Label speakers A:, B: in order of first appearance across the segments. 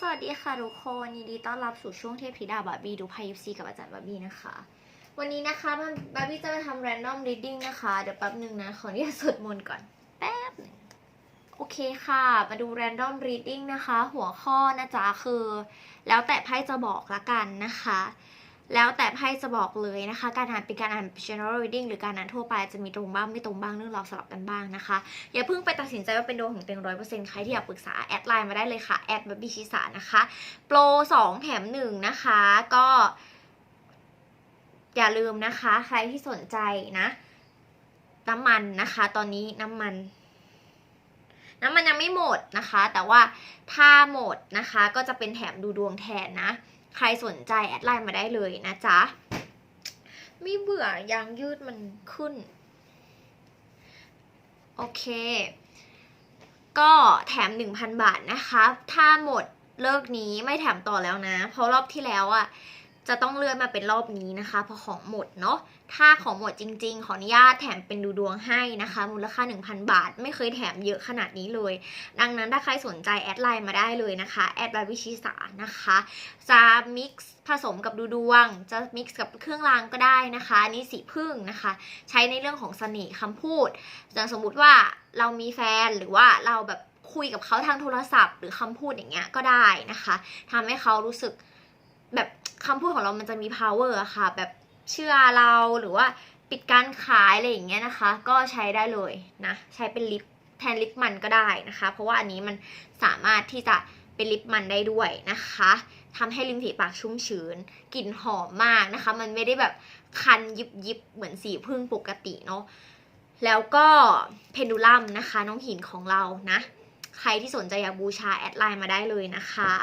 A: สวัสดีค่ะทุกคนยินดีต้อนรับสู่ช่วงเทพธิดาบาร์บี้ดูไพ่ยิปซีกับอาจารย์บาร์บี้นะคะ วันนี้นะคะมันบาร์บี้จะมาทำ random reading นะคะ เดี๋ยวแป๊บหนึ่งนะ ขออนุญาตสวดมนต์ก่อน แป๊บหนึ่งโอเคค่ะ มาดู random reading นะคะ หัวข้อนะจ๊ะคือ แล้วแต่ไพ่จะบอกละกันนะคะ แล้วแต่ไพ่จะบอกเลยนะคะ การอ่านเป็นการอ่าน general reading หรือการอ่านทั่วไปจะมีตรงบ้างไม่ตรงบ้างเรื่องราวสลับกันบ้างนะคะ อย่าเพิ่งไปตัดสินใจว่าเป็นดวงของเต็งร้อยเปอร์เซ็นต์ใครที่อยากปรึกษาแอดไลน์มาได้เลยค่ะแอดบับบี้ชิสานะคะโปรสองแถมหนึ่งนะคะก็อย่าลืมนะคะ ใครที่สนใจนะ น้ำมันนะคะ ตอนนี้น้ำมัน น้ำมันยังไม่หมดนะคะ แต่ว่าถ้าหมดนะคะ ก็จะเป็นแถมดูดวงแทนนะ ใครสนใจแอดไลน์มาได้เลยนะจ๊ะ ไม่เบื่อยางยืดมันขึ้น โอเค ก็แถม 1,000 บาทนะคะ ถ้าหมดเลิกนี้ไม่แถมต่อแล้วนะ เพราะรอบที่แล้วอะ จะต้องเลื่อนมาเป็นรอบนี้นะคะเพราะของหมดเนาะถ้าของหมดจริง ๆ ขออนุญาตแถมเป็นดูดวงให้นะคะ มูลค่า 1,000 บาท ไม่เคยแถมเยอะขนาดนี้เลย ดังนั้นถ้าใครสนใจแอดไลน์มาได้เลยนะคะแอดบาวิชิสานะคะจะมิกซ์ผสมกับดูดวง จะมิกซ์กับเครื่องรางก็ได้นะคะนนี่สีพึ่งนะคะ ใช้ในเรื่องของเสน่ห์คำพูดอย่างสมมุติว่าเรามีแฟนหรือว่าเราแบบคุยกับเขาทางโทรศัพท์ หรือคำพูดอย่างเงี้ยก็ได้นะคะทำให้เขารู้สึก แบบคำพูดของเรามันจะมี power อะค่ะ แบบเชื่อเราหรือว่าปิดการขายอะไรอย่างเงี้ยนะคะ ก็ใช้ได้เลยนะ ใช้เป็นลิปแทนลิปมันก็ได้นะคะ เพราะว่าอันนี้มันสามารถที่จะเป็นลิปมันได้ด้วยนะคะทำให้ริมฝีปากชุ่มชื้นกลิ่นหอมมากนะคะ มันไม่ได้แบบคันยิบยิบเหมือนสีพึ่งปกติเนาะแล้วก็เพนดูลัมนะคะ น้องหินของเรานะ ใครที่สนใจอยากบูชาแอดไลน์มาได้เลยนะคะ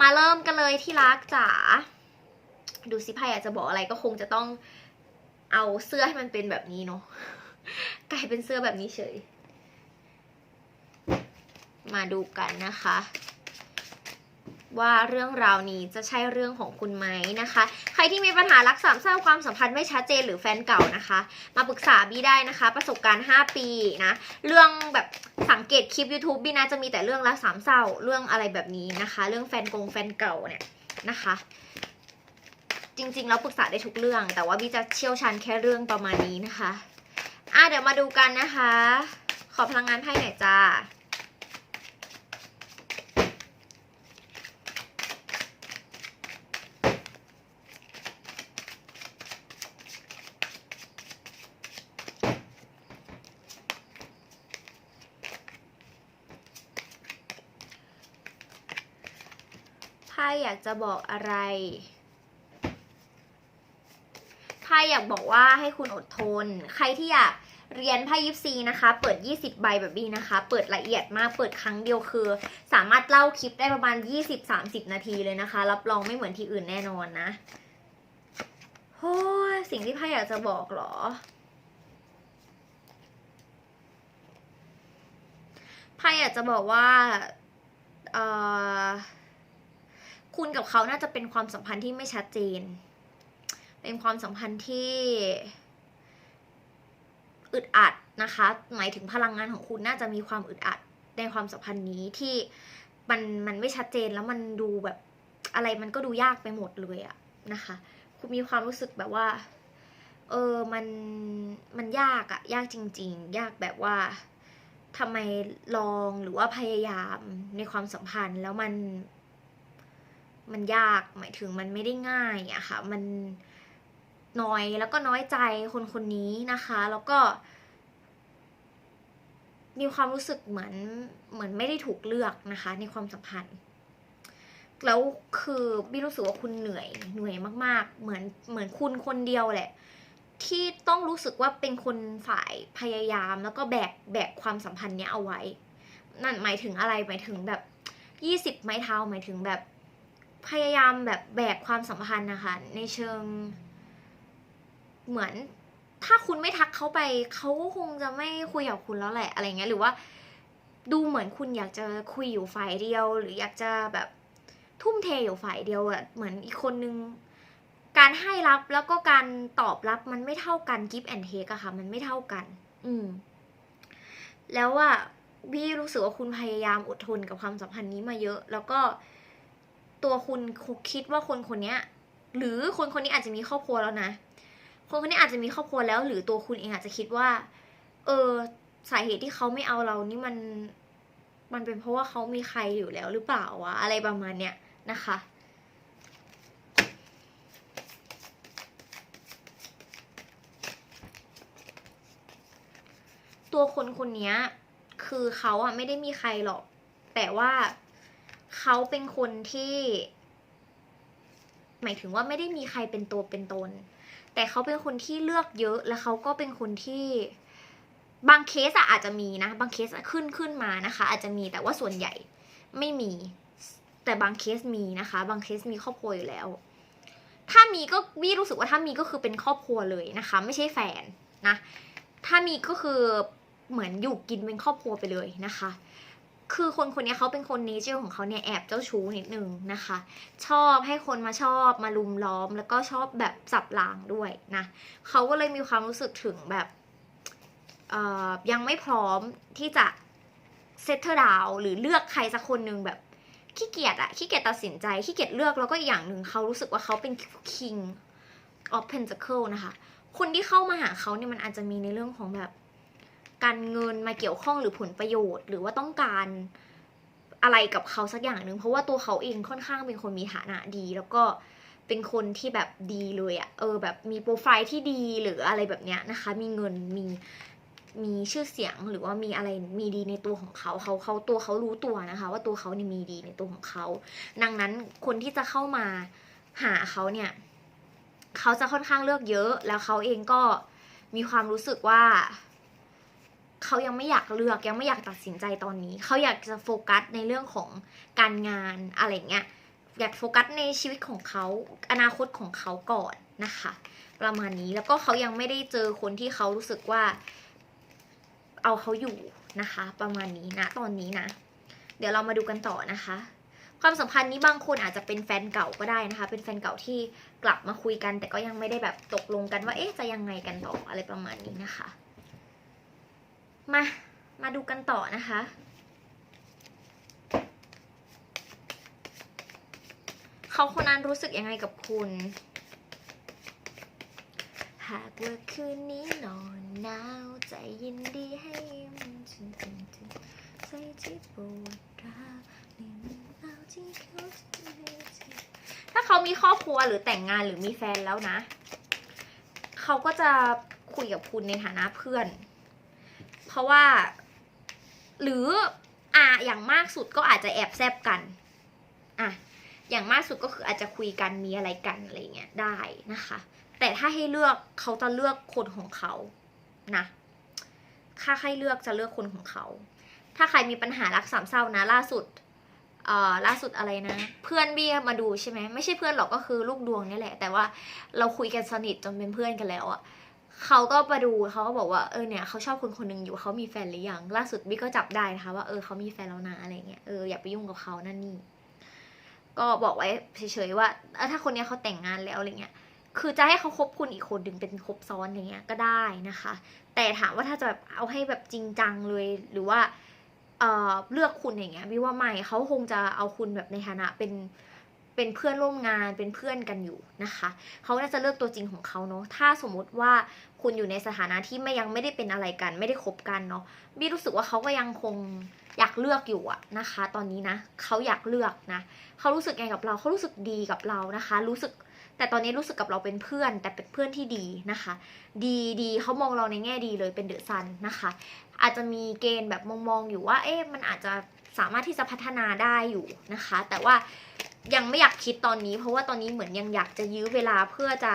A: มาเริ่มกันเลยที่รักจ๋าดูสิไพ่อยากจะบอกอะไรก็คงจะต้องเอาเสื้อให้มันเป็นแบบนี้เนาะกลายเป็นเสื้อแบบนี้เฉย มาดูกันนะคะ ว่าเรื่องราวนี้จะใช่เรื่องของคุณไหมนะคะ ใครที่มีปัญหารักสามเศร้าความสัมพันธ์ไม่ชัดเจนหรือแฟนเก่านะคะ มาปรึกษาบี้ได้นะคะ ประสบการณ์ 5 ปีนะ เรื่องแบบ สังเกตคลิป YouTube บีนะจะมีแต่เรื่องรักสามเศร้าเรื่องอะไรแบบนี้นะคะ เรื่องแฟนกงแฟนเก่าเนี่ยนะคะ จริงๆแล้วปรึกษาได้ทุกเรื่อง แต่ว่าบีจะเชี่ยวชาญแค่เรื่องประมาณนี้นะคะอะเดี๋ยวมาดูกันนะคะ ขอพลังงานไพ่หน่อยจ้า พ่อยากจะบอกอะไรไพ่อยากบอกว่าให้คุณอดทน ใครที่อยากเรียนไพ่ยิปซีนะคะ เปิด 20 ใบแบบนี้นะคะ เปิดละเอียดมาก เปิดครั้งเดียวคือ สามารถเล่าคลิปได้ประมาณ 20-30 นาทีเลยนะคะ รับรองไม่เหมือนที่อื่นแน่นอนนะโอ้สิ่งที่ไพ่อยากจะบอกเหรอไพ่อยากจะบอกว่า เอ่อ คุณกับเขาน่าจะเป็นความสัมพันธ์ที่ไม่ชัดเจน เป็นความสัมพันธ์ที่อึดอัดนะคะ หมายถึงพลังงานของคุณน่าจะมีความอึดอัดในความสัมพันธ์นี้ที่มันมันไม่ชัดเจนแล้วมันดูแบบอะไรมันก็ดูยากไปหมดเลยอะนะคะ คุณมีความรู้สึกแบบว่า เออมันมันยากอะยากจริง ๆ ยากแบบว่าทำไมลองหรือว่าพยายามในความสัมพันธ์แล้วมัน มันยากหมายถึงมันไม่ได้ง่ายอะค่ะ มันน้อยแล้วก็น้อยใจคนคนนี้นะคะ แล้วก็ มีความรู้สึกเหมือนเหมือนไม่ได้ถูกเลือกนะคะ ในความสัมพันธ์ แล้วคือบี้รู้สึกว่าคุณเหนื่อยเหนื่อยมาก ๆ เหมือนเหมือนคุณคนเดียวแหละ ที่ต้องรู้สึกว่าเป็นคนฝ่ายพยายาม แล้วก็แบกแบกความสัมพันธ์เนี้ยเอาไว้ นั่นหมายถึงอะไรหมายถึงแบบยี่สิบไม้เท้าหมายถึงแบบ พยายามแบบแบกความสัมพันธ์นะคะ ในเชิง เหมือนถ้าคุณไม่ทักเขาไป เขาก็คงจะไม่คุยกับคุณแล้วแหละอะไรเงี้ยหรือว่า ดูเหมือนคุณอยากจะคุยอยู่ฝ่ายเดียว หรืออยากจะแบบทุ่มเทอยู่ฝ่ายเดียวอะเหมือนอีกคนนึงการให้รับแล้วก็การตอบรับมันไม่เท่ากัน give and take อะค่ะ มันไม่เท่ากัน อืม แล้วอะพี่รู้สึกว่าคุณพยายามอดทนกับความสัมพันธ์นี้มาเยอะ แล้วก็ ตัวคุณคิดว่าคนคนนี้หรือคนคนนี้อาจจะมีครอบครัวแล้วนะ คนคนนี้อาจจะมีครอบครัวแล้ว หรือตัวคุณเองอาจจะคิดว่า เออสาเหตุที่เขาไม่เอาเรานี่มัน มันเป็นเพราะว่าเขามีใครอยู่แล้วหรือเปล่าวะอะไรประมาณเนี้ยนะคะตัวคนคนนี้คือเขาอะไม่ได้มีใครหรอก แต่ว่า เขาเป็นคนที่ หมายถึงว่าไม่ได้มีใครเป็นตัวเป็นตน แต่เขาเป็นคนที่เลือกเยอะ แล้วเขาก็เป็นคนที่ บางเคสอะอาจจะมีนะ บางเคสขึ้นขึ้นมานะคะ อาจจะมีแต่ว่าส่วนใหญ่ไม่มี แต่บางเคสมีนะคะ บางเคสมีครอบครัวอยู่แล้ว ถ้ามีก็วี่รู้สึกว่าถ้ามีก็คือเป็นครอบครัวเลยนะคะ ไม่ใช่แฟนนะ ถ้ามีก็คือเหมือนอยู่กินเป็นครอบครัวไปเลยนะคะ คือคนคนนี้เขาเป็นคนเนเจอร์ของเขาเนี่ยแอบเจ้าชู้นิดนึงนะคะ ชอบให้คนมาชอบมาลุมล้อม แล้วก็ชอบแบบสับลางด้วยนะเขาก็เลยมีความรู้สึกถึงแบบยังไม่พร้อมที่จะเซตเตอร์ดาวหรือเลือกใครสักคนหนึ่งแบบขี้เกียจอะขี้เกียจตัดสินใจขี้เกียจเลือกแล้วก็อีกอย่างหนึ่งเขารู้สึกว่าเขาเป็น king of pentacle นะคะ คนที่เข้ามาหาเขาเนี่ยมันอาจจะมีในเรื่องของแบบ การเงินมาเกี่ยวข้องหรือผลประโยชน์ หรือว่าต้องการอะไรกับเขาสักอย่างหนึ่งเพราะว่าตัวเขาเองค่อนข้างเป็นคนมีฐานะดี แล้วก็เป็นคนที่แบบดีเลยอะเออแบบมีโปรไฟล์ที่ดีหรืออะไรแบบเนี้ยนะคะ มีเงินมีมีชื่อเสียงหรือว่ามีอะไรมีดีในตัวของเขาเขาเขาตัวเขารู้ตัวนะคะ ว่าตัวเขาเนี่ยมีดีในตัวของเขา ดังนั้นคนที่จะเข้ามาหาเขาเนี่ยเขาจะค่อนข้างเลือกเยอะ แล้วเขาเองก็มีความรู้สึกว่า เขายังไม่อยากเลือกยังไม่อยากตัดสินใจตอนนี้ เขาอยากจะโฟกัสในเรื่องของการงานอะไรเงี้ยอยากโฟกัสในชีวิตของเขาอนาคตของเขาก่อนนะคะ ประมาณนี้แล้วก็เขายังไม่ได้เจอคนที่เขารู้สึกว่า เอาเขาอยู่นะคะ ประมาณนี้นะตอนนี้นะ เดี๋ยวเรามาดูกันต่อนะคะ ความสัมพันธ์นี้บางคนอาจจะเป็นแฟนเก่าก็ได้นะคะ เป็นแฟนเก่าที่กลับมาคุยกัน แต่ก็ยังไม่ได้แบบตกลงกันว่าเอ๊ะจะยังไงกันต่ออะไรประมาณนี้นะคะ มา มาดูกันต่อนะคะ เขาคนนั้นรู้สึกยังไงกับคุณ หากว่าคืนนี้นอนหนาวใจยินดีให้มันฉันถึงถึงใจที่ปวดร้าวนี่มันหนาวที่เขาจะไม่ถ้าเขามีครอบครัวหรือแต่งงานหรือมีแฟนแล้วนะ เขาก็จะคุยกับคุณในฐานะเพื่อน เพราะว่า หรืออะอย่างมากสุดก็อาจจะแอบแซบกันอะอย่างมากสุดก็คืออาจจะคุยกันมีอะไรกันอะไรเงี้ยได้นะคะ แต่ถ้าให้เลือกเขาจะเลือกคนของเขานะถ้าให้เลือกจะเลือกคนของเขา ถ้าใครมีปัญหารักสามเศร้านะ ล่าสุดเอ่อล่าสุดอะไรนะ เพื่อนเบี้ยมาดูใช่ไหมไม่ใช่เพื่อนหรอกก็คือลูกดวงนี่แหละ แต่ว่าเราคุยกันสนิทจนเป็นเพื่อนกันแล้วอะ เขาก็มาดูเขาก็บอกว่าเออเนี่ยเขาชอบคนคนหนึ่งอยู่เขามีแฟนหรือยังล่าสุดบี้กก็จับได้นะคะว่าเออเขามีแฟนแล้วนะอะไรเงี้ยเอออย่าไปยุ่งกับเขานั่นนี่ก็บอกไว้เฉยๆว่าถ้าคนเนี้ยเขาแต่งงานแล้วอะไรเงี้ยคือจะให้เขาคบคุณอีกคนหนึ่งเป็นคบซ้อนอย่างเงี้ยก็ได้นะคะ แต่ถามว่าถ้าจะแบบเอาให้แบบจริงจังเลยหรือว่าเออเลือกคุณอย่างเงี้ยวิว่าไม่เขาคงจะเอาคุณแบบในฐานะเป็น เป็นเพื่อนร่วมงานเป็นเพื่อนกันอยู่นะคะเขาน่าจะเลือกตัวจริงของเขาเนาะถ้าสมมุติว่าคุณอยู่ในสถานะที่ไม่ยังไม่ได้เป็นอะไรกัน ไม่ได้คบกันเนาะบี้รู้สึกว่าเขาก็ยังคงอยากเลือกอยู่อะนะคะ ตอนนี้นะเขาอยากเลือกนะเขารู้สึกไงกับเราเขารู้สึกดีกับเรานะคะ รู้สึกแต่ตอนนี้รู้สึกกับเราเป็นเพื่อน แต่เป็นเพื่อนที่ดีนะคะ ดีดีเขามองเราในแง่ดีเลยเป็นเดอะซันนะคะ อาจจะมีเกณฑ์แบบมองมองๆอยู่ว่า เอ๊ะมันอาจจะสามารถที่จะพัฒนาได้อยู่นะคะ แต่ว่า ยังไม่อยากคิดตอนนี้ เพราะว่าตอนนี้เหมือนยังอยากจะยื้อเวลาเพื่อจะ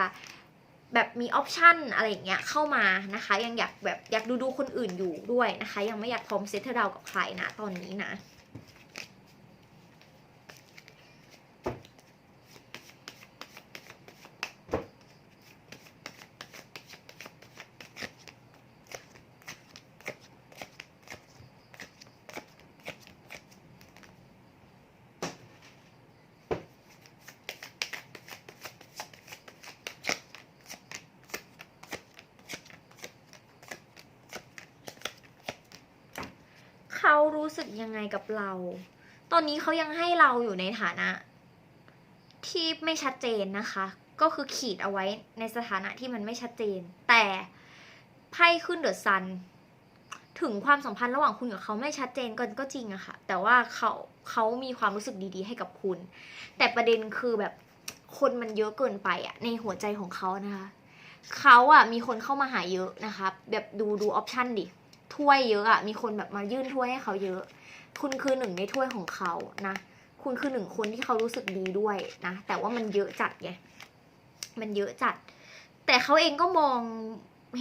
A: แบบมีออปชันอะไรอย่างเงี้ยเข้ามานะคะ ยังอยากแบบอยากดูดูคนอื่นอยู่ด้วยนะคะ ยังไม่อยากพร้อมเซตเทอร์ดาวกับใครนะตอนนี้นะ ยังไงกับเรา ตอนนี้เขายังให้เราอยู่ในฐานะ ที่ไม่ชัดเจนนะคะ ก็คือขีดเอาไว้ในสถานะที่มันไม่ชัดเจน แต่ไพ่ขึ้นเดอะซัน ถึงความสัมพันธ์ระหว่างคุณกับเขาไม่ชัดเจนกันก็จริงอะค่ะ แต่ว่าเขาเขามีความรู้สึกดีๆ ให้กับคุณ แต่ประเด็นคือแบบคนมันเยอะเกินไปอะในหัวใจของเขานะคะเขาอะมีคนเข้ามาหาเยอะนะคะ แบบดูดูออปชันดิถ้วยเยอะอะมีคนแบบมายื่นถ้วยให้เขาเยอะ คุณคือหนึ่งในถ้วยของเขานะ คุณคือหนึ่งคนที่เขารู้สึกดีด้วยนะ แต่ว่ามันเยอะจัดไง มันเยอะจัด แต่เขาเองก็มอง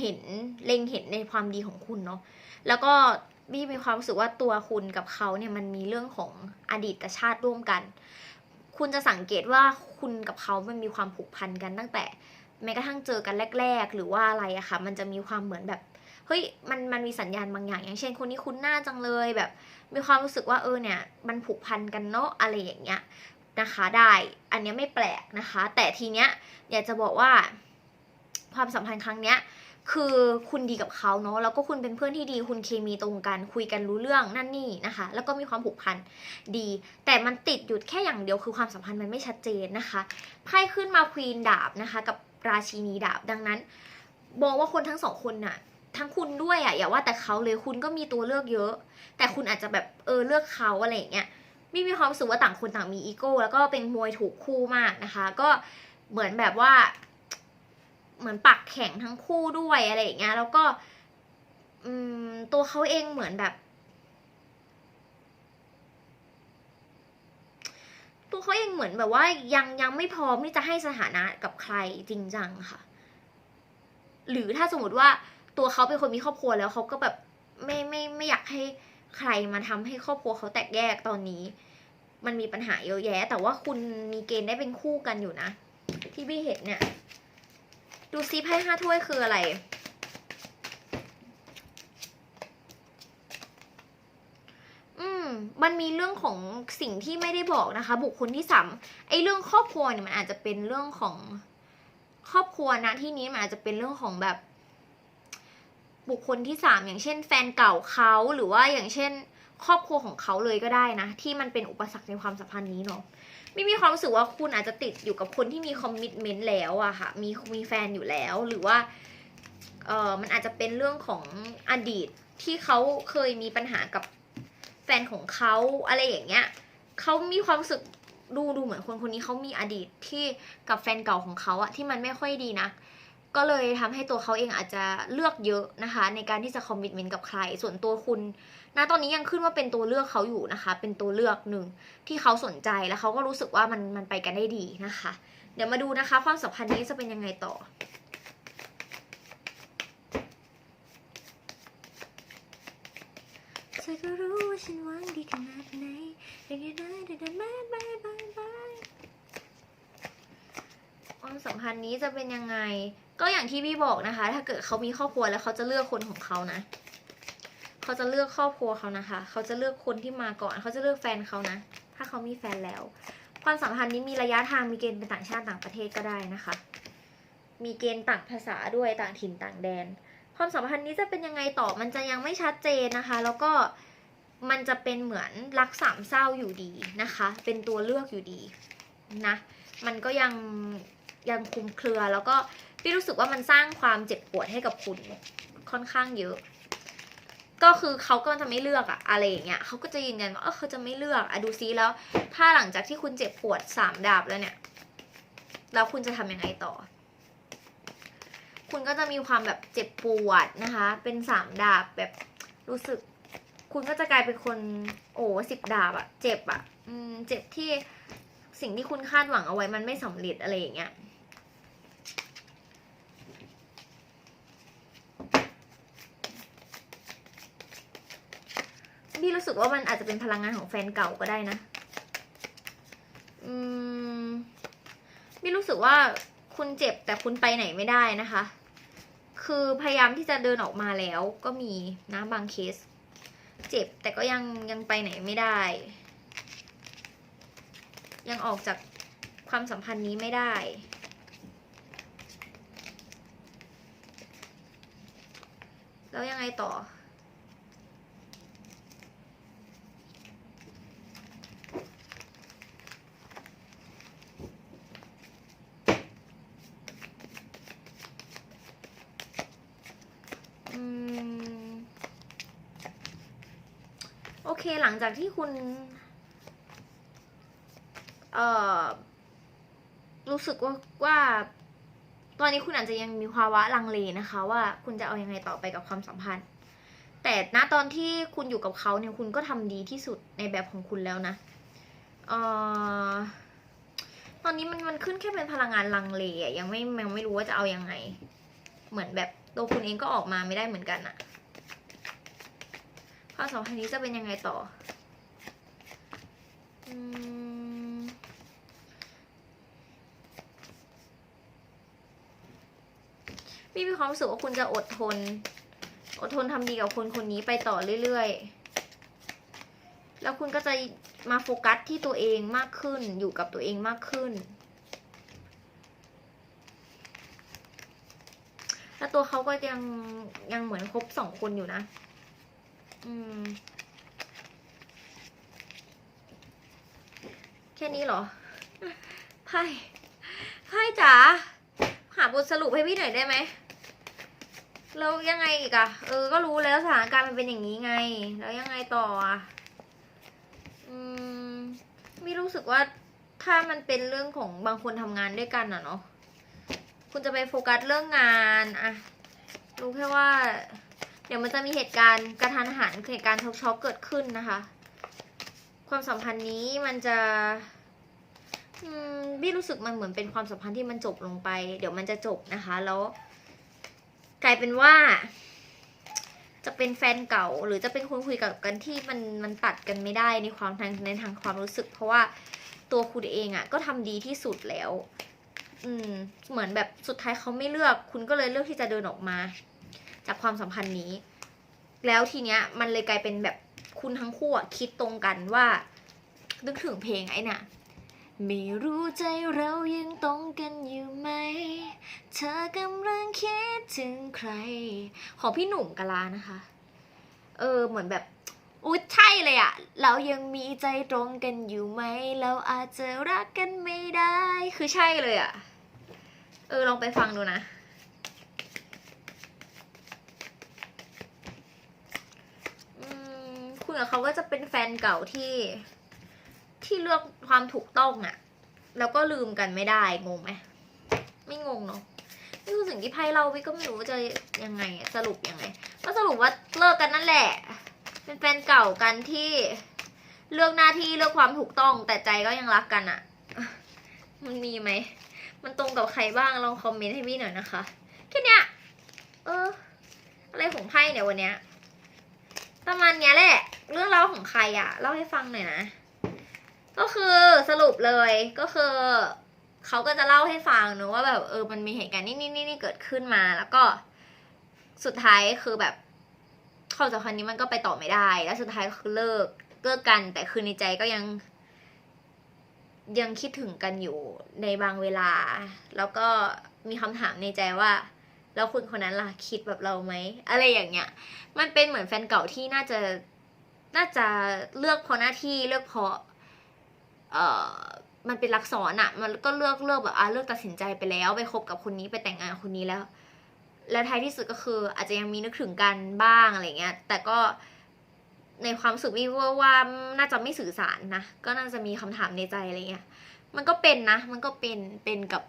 A: เห็นเล็งเห็นในความดีของคุณเนาะ แล้วก็บี้มีความรู้สึกว่าตัวคุณกับเขาเนี่ยมันมีเรื่องของอดีตชาติร่วมกัน คุณจะสังเกตว่าคุณกับเขามันมีความผูกพันกันตั้งแต่แม้กระทั่งเจอกันแรก ๆ หรือว่าอะไรอะค่ะ มันจะมีความเหมือนแบบ ฮ้ยมันมันมีสัญญาณบางอย่างอย่างเช่นคนนี้คุ้นหน้าจังเลยแบบ มีความรู้สึกว่าเออเนี่ยมันผูกพันกันเนาะอะไรอย่างเงี้ยนะคะได้อันนี้ไม่แปลกนะคะ แต่ทีเนี้ยอยากจะบอกว่า ความสัมพันธ์ครั้งเนี้ยคือคุณดีกับเขาเนาะแล้วก็คุณเป็นเพื่อนที่ดีคุณเคมีตรงกันคุยกันรู้เรื่องนั่นนี่นะคะ แล้วก็มีความผูกพันดี แต่มันติดหยุดแค่อย่างเดียวคือความสัมพันธ์มันไม่ชัดเจนนะคะไพ่ขึ้นมาควีนดาบนะคะ กับราชินีดาบดังนั้นมองว่าคนทั้งสองคนน่ะ ทั้งคุณด้วยอะอย่าว่าแต่เขาเลยคุณก็มีตัวเลือกเยอะ แต่คุณอาจจะแบบเออเลือกเขาอะไรอย่างเงี้ยมีมีความรู้สึกว่าต่างคนต่างมีอีโก้แล้วก็เป็นมวยถูกคู่มากนะคะ ก็เหมือนแบบว่า เหมือนปักแข็งทั้งคู่ด้วยอะไรอย่างเงี้ยแล้วก็อืมตัวเขาเองเหมือนแบบ ตัวเขาเองเหมือนแบบว่ายังยังไม่พร้อมที่จะให้สถานะกับใครจริงจังค่ะ หรือถ้าสมมติว่า ตัวเขาเป็นคนมีครอบครัวแล้วเขาก็แบบไม่ไม่ไม่อยากให้ใครมาทำให้ครอบครัวเขาแตกแยกตอนนี้ มันมีปัญหาเยอะแยะ แต่ว่าคุณมีเกณฑ์ได้เป็นคู่กันอยู่นะ ที่พี่เห็นเนี่ย ดูซิไพ่ห้าถ้วยคืออะไรอืมมันมีเรื่องของสิ่งที่ไม่ได้บอกนะคะ บุคคลที่สามไอ้เรื่องครอบครัวเนี่ยมันอาจจะเป็นเรื่องของครอบครัวนะที่นี้มันอาจจะเป็นเรื่องของแบบ บุคคลที่สามอย่างเช่น แฟนเก่าเขาหรือว่าอย่างเช่น ครอบครัวของเขาเลยก็ได้นะ ที่มันเป็นอุปสรรคในความสัมพันธ์นี้เนาะไม่มีความรู้สึกว่าคุณอาจจะติดอยู่กับคนที่มีคอมมิชเมนต์แล้วอะค่ะมีมีแฟนอยู่แล้วหรือว่าเออมันอาจจะเป็นเรื่องของอดีตที่เขาเคยมีปัญหากับแฟนของเขาอะไรอย่างเงี้ยเขามีความรู้สึกดูดูเหมือนคนคนนี้เขามีอดีตที่กับแฟนเก่าของเขาอะที่มันไม่ค่อยดีนะ ก็เลยทำให้ตัวเขาเองอาจจะเลือกเยอะนะคะ ในการที่จะคอมมิชเมนต์กับใคร ส่วนตัวคุณณตอนนี้ยังขึ้นว่าเป็นตัวเลือกเขาอยู่นะคะ เป็นตัวเลือกหนึ่งที่เขาสนใจแล้วเขาก็รู้สึกว่ามันมันไปกันได้ดีนะคะ เดี๋ยวมาดูนะคะ ความสัมพันธ์นี้จะเป็นยังไงต่อเธอก็รู้ว่าฉันหวังดีขนาดไหนยังไงได้แต่ดันบายบายบายบายความสัมพันธ์นี้จะเป็นยังไง ก็อย่างที่พี่บอกนะคะ ถ้าเกิดเขามีครอบครัวแล้วเขาจะเลือกคนของเขานะ เขาจะเลือกครอบครัวเขานะคะ เขาจะเลือกคนที่มาก่อน เขาจะเลือกแฟนเขานะ ถ้าเขามีแฟนแล้ว ความสัมพันธ์นี้มีระยะทางมีเกณฑ์เป็นต่างชาติต่างประเทศก็ได้นะคะ มีเกณฑ์ต่างภาษาด้วยต่างถิ่นต่างแดน ความสัมพันธ์นี้จะเป็นยังไงต่อมันจะยังไม่ชัดเจนนะคะ แล้วก็มันจะเป็นเหมือนรักสามเศร้าอยู่ดีนะคะ เป็นตัวเลือกอยู่ดีนะ มันก็ยังยังคุมเครือแล้วก็ พี่รู้สึกว่ามันสร้างความเจ็บปวดให้กับคุณค่อนข้างเยอะ ก็คือเขาก็จะไม่เลือกอะอะไรอย่างเงี้ยเขาก็จะยืนยันว่าเออเขาจะไม่เลือกอะดูซิแล้ว ถ้าหลังจากที่คุณเจ็บปวดสามดาบแล้วเนี่ยแล้วคุณจะทำยังไงต่อ คุณก็จะมีความแบบเจ็บปวดนะคะ เป็นสามดาบแบบรู้สึก คุณก็จะกลายเป็นคนโอ้สิบดาบอะเจ็บอะอืมเจ็บที่สิ่งที่คุณคาดหวังเอาไว้มันไม่สำเร็จอะไรอย่างเงี้ย พี่รู้สึกว่ามันอาจจะเป็นพลังงานของแฟนเก่าก็ได้นะ อืมพี่รู้สึกว่าคุณเจ็บแต่คุณไปไหนไม่ได้นะคะ คือพยายามที่จะเดินออกมาแล้วก็มีนะบางเคส เจ็บแต่ก็ยังยังไปไหนไม่ได้ ยังออกจากความสัมพันธ์นี้ไม่ได้แล้วยังไงต่อ งจากที่คุณ เอ่อ รู้สึกว่าว่า ตอนนี้คุณอาจจะยังมีภาวะลังเลนะคะ ว่าคุณจะเอายังไงต่อไปกับความสัมพันธ์ แต่ณตอนที่คุณอยู่กับเขาเนี่ยคุณก็ทำดีที่สุดในแบบของคุณแล้วนะเอ่อตอนนี้มันมันขึ้นแค่เป็นพลังงานลังเลอะยังไม่ยังไม่รู้ว่าจะเอายังไง เหมือนแบบตัวคุณเองก็ออกมาไม่ได้เหมือนกันอะ ความสัมพันธ์นี้จะเป็นยังไงต่ออืมพี่มีความรู้สึกว่าคุณจะอดทน อดทนทำดีกับคนคนนี้ไปต่อเรื่อยๆ แล้วคุณก็จะมาโฟกัสที่ตัวเองมากขึ้น อยู่กับตัวเองมากขึ้น แล้วตัวเขาก็ยังยังเหมือนคบสองคนอยู่นะ อืม แค่นี้เหรอ ไพ่ ไพ่จ๋า หาบทสรุปให้พี่หน่อยได้ไหมแล้วยังไงอีกอะเออ ก็รู้แล้วสถานการณ์มันเป็นอย่างนี้ไง แล้วยังไงต่ออะอืมไม่รู้สึกว่าถ้ามันเป็นเรื่องของบางคนทำงานด้วยกันอะเนาะ คุณจะไปโฟกัสเรื่องงานอะรู้แค่ว่า ดี๋ยวมันจะมีเหตุการณ์กระทันหันเหตุการณ์ช็อกๆเกิดขึ้นนะคะ ความสัมพันธ์นี้มันจะอืมพี่รู้สึกมันเหมือนเป็นความสัมพันธ์ที่มันจบลงไป เดี๋ยวมันจะจบนะคะ แล้ว กลายเป็นว่า จะเป็นแฟนเก่า หรือจะเป็นคนคุยกับกันที่มันมันตัดกันไม่ได้ในความทางในทางความรู้สึก เพราะว่าตัวคุณเองอะ่ะ ก็ทำดีที่สุดแล้ว อืม เหมือนแบบสุดท้ายเขาไม่เลือก คุณก็เลยเลือกที่จะเดินออกมา จากความสัมพันธ์นี้ แล้วทีเนี้ยมันเลยกลายเป็นแบบคุณทั้งคู่อะคิดตรงกันว่านึกถึงเพลงไอ้น่ะไม่รู้ใจเรายังตรงกันอยู่ไหม เธอกำลังคิดถึงใคร ของพี่หนุ่มกะลานะคะ เออเหมือนแบบอุ๊ยใช่เลยอะเรายังมีใจตรงกันอยู่ไหม เราอาจจะรักกันไม่ได้ คือใช่เลยอะเออลองไปฟังดูนะ อืม คุณกับเขาก็จะเป็นแฟนเก่าที่ที่เลือกความถูกต้องอะแล้วก็ลืมกันไม่ได้งงไหมไม่งงเนาะนี่คือสิ่งที่ไพ่เราวิก็ไม่รู้จะยังไงสรุปยังไง ก็สรุปว่าเลิกกันนั่นแหละ เป็นแฟนเก่ากันที่เลือกหน้าที่เลือกความถูกต้อง แต่ใจก็ยังรักกันอะมันมีไหมมันตรงกับใครบ้างลองคอมเมนต์ให้พี่หน่อยนะคะแค่เนี้ยเออ อะไรของไพ่เนี่ยวันเนี้ย ประมาณเนี้ยแหละ เรื่องเล่าของใครอะเล่าให้ฟังหน่อยนะ ก็คือสรุปเลยก็คือเขาก็จะเล่าให้ฟังเนอะว่าแบบเออมันมีเหตุการณ์นี่นี่นี่เกิดขึ้นมา แล้วก็สุดท้ายคือแบบความสัมพันธ์นี้มันก็ไปต่อไม่ได้ แล้วสุดท้ายก็คือเลิกเลิกกัน แต่คือในใจก็ยัง ยังคิดถึงกันอยู่ในบางเวลา แล้วก็มีคำถามในใจว่า แล้วคุณคนนั้นล่ะคิดแบบเราไหมอะไรอย่างเงี้ย มันเป็นเหมือนแฟนเก่าที่น่าจะน่าจะเลือกเพราะหน้าที่เลือกเพราะเอ่อมันเป็นลักษรอะมันก็เลือกเลือกแบบอะเลือกตัดสินใจไปแล้ว ไปคบกับคนนี้ไปแต่งงานคนนี้แล้ว แล้วท้ายที่สุดก็คือ อาจจะยังมีนึกถึงกันบ้างอะไรเงี้ย แต่ก็ในความสึกวิว่าว่าน่าจะไม่สื่อสารนะ ก็น่าจะมีคำถามในใจอะไรเงี้ย มันก็เป็นนะ มันก็เป็นเป็นกับ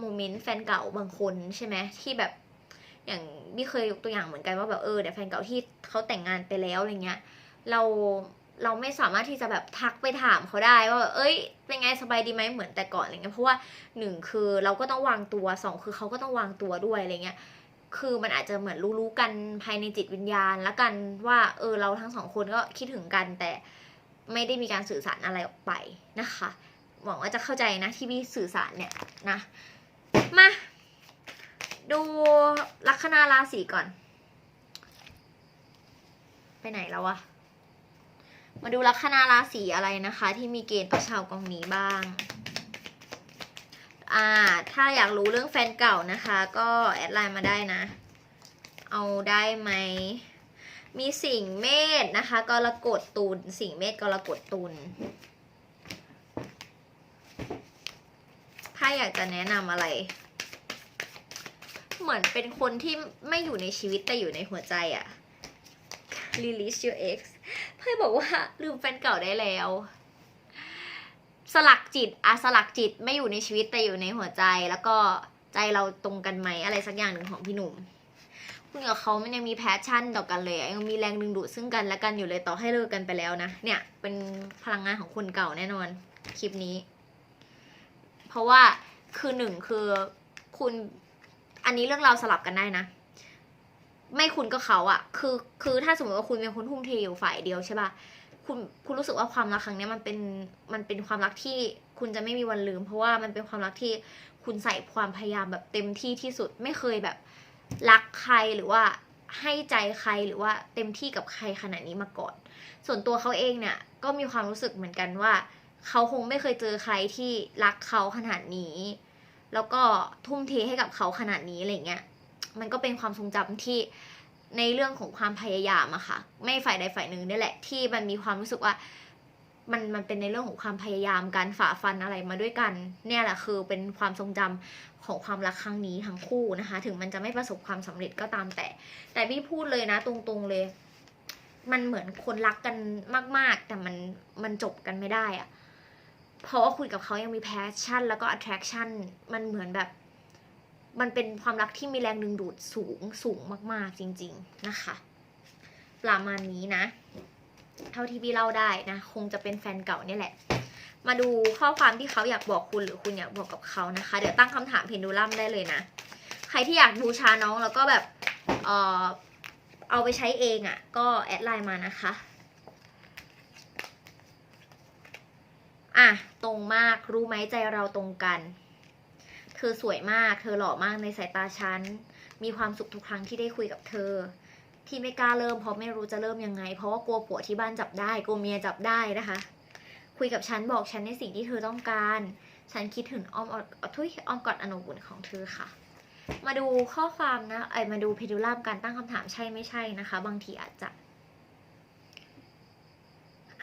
A: โมเมนต์แฟนเก่าบางคนใช่ไหมที่แบบอย่างพี่เคยยกตัวอย่างเหมือนกันว่าแบบเออเดี๋ยวแฟนเก่าที่เขาแต่งงานไปแล้วอะไรเงี้ย เราเราไม่สามารถที่จะแบบทักไปถามเขาได้ว่าเอ้ย เป็นไงสบายดีไหมเหมือนแต่ก่อนอะไรเงี้ยเพราะว่าหนึ่งคือเราก็ต้องวางตัวสองคือเขาก็ต้องวางตัวด้วยอะไรเงี้ยคือมันอาจจะเหมือนรู้ๆกันภายในจิตวิญญาณแล้วกันว่าเออเราทั้งสองคนก็คิดถึงกันแต่ไม่ได้มีการสื่อสารอะไรออกไปนะคะ หวังว่าจะเข้าใจนะที่พี่สื่อสารเนี่ยนะ มา ดูลัคนาราศีก่อน ไปไหนแล้ววะ มาดูลัคนาราศีอะไรนะคะ ที่มีเกณฑ์ต่อชาวกองนี้บ้าง อ่า ถ้าอยากรู้เรื่องแฟนเก่านะคะ ก็แอดไลน์มาได้นะ เอาได้ไหมมีสิ่งเมษนะคะกรกฎตุลสิ่งเมษกรกฎตุลาอยากจะแนะนำอะไร เหมือนเป็นคนที่ไม่อยู่ในชีวิตแต่อยู่ในหัวใจอะ release your ex ไพ่บอกว่าลืมแฟนเก่าได้แล้ว สลักจิตอะสลักจิตไม่อยู่ในชีวิตแต่อยู่ในหัวใจ แล้วก็ใจเราตรงกันไหมอะไรสักอย่างหนึ่งของพี่หนุ่มคุณกับเขามันยังมีแพชชั่นต่อกันเลยยังมีแรงดึงดูดซึ่งกันและกันอยู่เลยต่อให้เลิกกันไปแล้วนะ เนี่ยเป็นพลังงานของคนเก่าแน่นอน คลิปนี้ เพราะว่าคือหนึ่งคือคุณอันนี้เรื่องเราสลับกันได้นะ ไม่คุณก็เขาอะคือคือถ้าสมมติว่าคุณเป็นคนทุ่มเทอยู่ฝ่ายเดียวใช่ปะคุณคุณรู้สึกว่าความรักครั้งนี้มันเป็นมันเป็นความรักที่คุณจะไม่มีวันลืม เพราะว่ามันเป็นความรักที่คุณใส่ความพยายามแบบเต็มที่ที่สุดไม่เคยแบบรักใครหรือว่าให้ใจใครหรือว่าเต็มที่กับใครขนาดนี้มาก่อน ส่วนตัวเขาเองเนี่ยก็มีความรู้สึกเหมือนกันว่า เขาคงไม่เคยเจอใครที่รักเขาขนาดนี้ แล้วก็ทุ่มเทให้กับเขาขนาดนี้อะไรเงี้ย มันก็เป็นความทรงจำที่ในเรื่องของความพยายามอะค่ะ ไม่ฝ่ายใดฝ่ายหนึ่งนี่แหละ ที่มันมีความรู้สึกว่า มันมันเป็นในเรื่องของความพยายามการฝ่าฟันอะไรมาด้วยกัน เนี่ยแหละคือเป็นความทรงจำของความรักครั้งนี้ทั้งคู่นะคะ ถึงมันจะไม่ประสบความสำเร็จก็ตามแต่ แต่พี่พูดเลยนะ ตรงๆเลย มันเหมือนคนรักกันมาก ๆ แต่มันมันจบกันไม่ได้อะ เพราะว่าคุยกับเขายังมีแพชชั่น แล้วก็ attraction มันเหมือนแบบ มันเป็นความรักที่มีแรงดึงดูดสูงสูงมากๆจริง ๆนะคะ ประมาณนี้นะ เท่าที่พี่เล่าได้นะ คงจะเป็นแฟนเก่าเนี่ยแหละ มาดูข้อความที่เขาอยากบอกคุณหรือคุณอยากบอกกับเขานะคะ เดี๋ยวตั้งคำถามเพนดูลัมได้เลยนะ ใครที่อยากบูชาน้องแล้วก็แบบเออเอาไปใช้เองอะ่ะ ก็แอดไลน์มานะคะ อะ ตรงมาก รู้ไหมใจเราตรงกัน เธอสวยมาก เธอหล่อมากในสายตาฉัน มีความสุขทุกครั้งที่ได้คุยกับเธอ ที่ไม่กล้าเริ่มเพราะไม่รู้จะเริ่มยังไง เพราะว่ากลัวผัวที่บ้านจับได้ กลัวเมียจับได้นะคะ คุยกับฉันบอกฉันในสิ่งที่เธอต้องการ ฉันคิดถึงอ้อมออทุยอ้อมกอดอนบุญของเธอค่ะ มาดูข้อความนะไอมาดูเพดูลัมการตั้งคำถามใช่ไม่ใช่นะคะ บางทีอาจจะ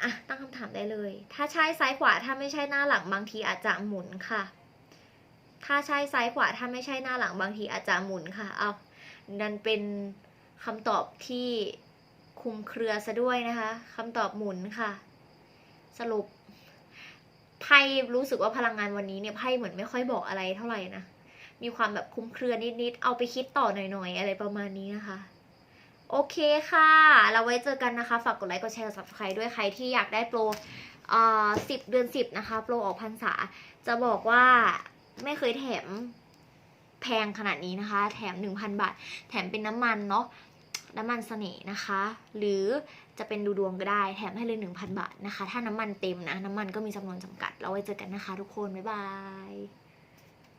A: อะตั้งคำถามได้เลย ถ้าใช่ซ้ายขวาถ้าไม่ใช่หน้าหลังบางทีอาจจะหมุนค่ะ ถ้าใช่ซ้ายขวาถ้าไม่ใช่หน้าหลังบางทีอาจจะหมุนค่ะ เอานั่นเป็นคำตอบที่คุมเครือซะด้วยนะคะคำตอบหมุนค่ะ สรุปไพ่รู้สึกว่าพลังงานวันนี้เนี่ยไพ่เหมือนไม่ค่อยบอกอะไรเท่าไหร่นะมีความแบบคลุมเครือนิดๆเอาไปคิดต่อหน่อยๆ อะไรประมาณนี้นะคะ โอเคค่ะ เราไว้เจอกันนะคะ ฝากกดไลค์ กดแชร์กด subscribe ด้วยใครที่อยากได้โปรเอ่อสิบเดือนสิบนะคะ โปรออกพรรษา จะบอกว่าไม่เคยแถมแพงขนาดนี้นะคะ แถม 1,000 บาท แถมเป็นน้ำมันเนาะ น้ำมันเสน่ห์นะคะ หรือจะเป็นดูดวงก็ได้ แถมให้เลย 1,000 บาทนะคะ ถ้าน้ำมันเต็มนะ น้ำมันก็มีจำนวนจำกัด เราไว้เจอกันนะคะทุกคน บ๊ายบาย